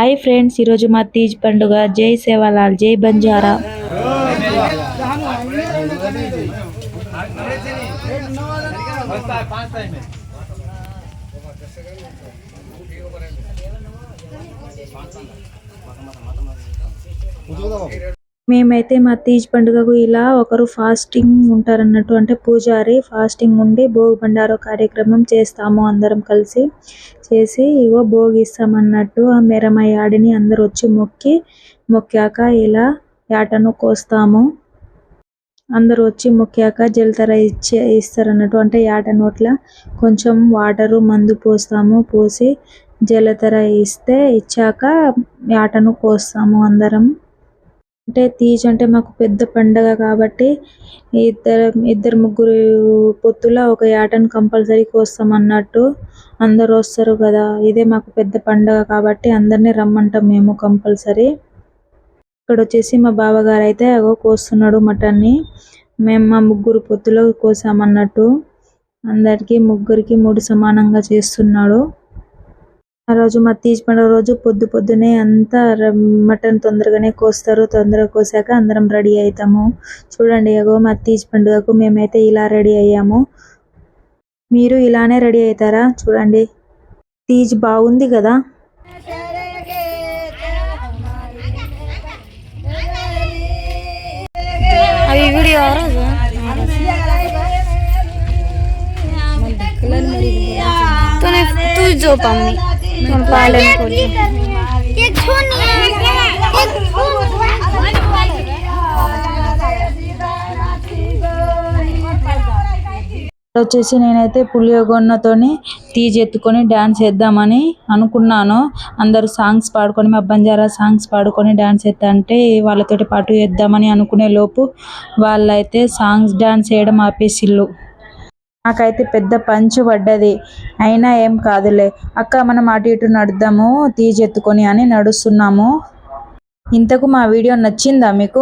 Hi friends ఈరోజు మా తీజ్ పండుగ. జై సేవాలాల్ జై బంజారా. మేమైతే మా తీజ్ పండుగకు ఇలా ఒకరు ఫాస్టింగ్ ఉంటారన్నట్టు అంటే పూజారి ఫాస్టింగ్ ఉండి భోగి బండారో కార్యక్రమం చేస్తాము అందరం కలిసి. చేసి ఇగో భోగిస్తామన్నట్టు ఆ మెరమ ఆడిని అందరూ వచ్చి మొక్కి మొక్కాక ఇలా యాటను కోస్తాము. అందరూ వచ్చి మొక్కాక జలతర ఇచ్చే ఇస్తారన్నట్టు అంటే యాట నోట్ల కొంచెం వాటరు మందు పోస్తాము. పోసి జలతర ఇస్తే ఇచ్చాక యాటను కోస్తాము అందరం. అంటే తీజ్ అంటే మాకు పెద్ద పండగ కాబట్టి ఇద్దరు ఇద్దరు ముగ్గురు పొత్తుల ఒక యాటను కంపల్సరీ కోస్తాం అన్నట్టు అందరూ వస్తారు కదా. ఇదే మాకు పెద్ద పండగ కాబట్టి అందరినీ రమ్మంటాం మేము కంపల్సరీ. ఇక్కడ వచ్చేసి మా బావగారు అయితే అగో కోస్తున్నాడు మటన్ని. మేము మా ముగ్గురు పొత్తులో కోసామన్నట్టు అందరికి ముగ్గురికి మూడు సమానంగా చేస్తున్నాడు. ఆ రోజు మా తీజ్ పండుగ రోజు పొద్దు పొద్దునే అంతా మటన్ తొందరగానే కోస్తారు. తొందరగా కోసాక అందరం రెడీ అవుతాము చూడండి అగో మా తీజ్ పండుగకు మేమైతే ఇలా రెడీ అయ్యాము. మీరు ఇలానే రెడీ అవుతారా చూడండి. తీజ్ బాగుంది కదా? తూ జో వచ్చేసి నేనైతే పులియగొన్నతోని తీజ్ ఎత్తుకొని డ్యాన్స్ వేద్దామని అనుకున్నాను. అందరూ సాంగ్స్ పాడుకొని మా బంజారా సాంగ్స్ పాడుకొని డ్యాన్స్ వేద్దామంటే వాళ్ళతోటి పాటు వేద్దామని అనుకునే లోపు వాళ్ళైతే సాంగ్స్ డ్యాన్స్ వేయడం ఆపేసిల్లు నాకైతే పెద్ద పంచు పడ్డది. అయినా ఏం కాదులే. అక్క మనం అటు ఇటు నడుద్దాము తీజెత్తుకొని అని నడుస్తున్నాము. ఇంతకు మా వీడియో నచ్చిందా మీకు?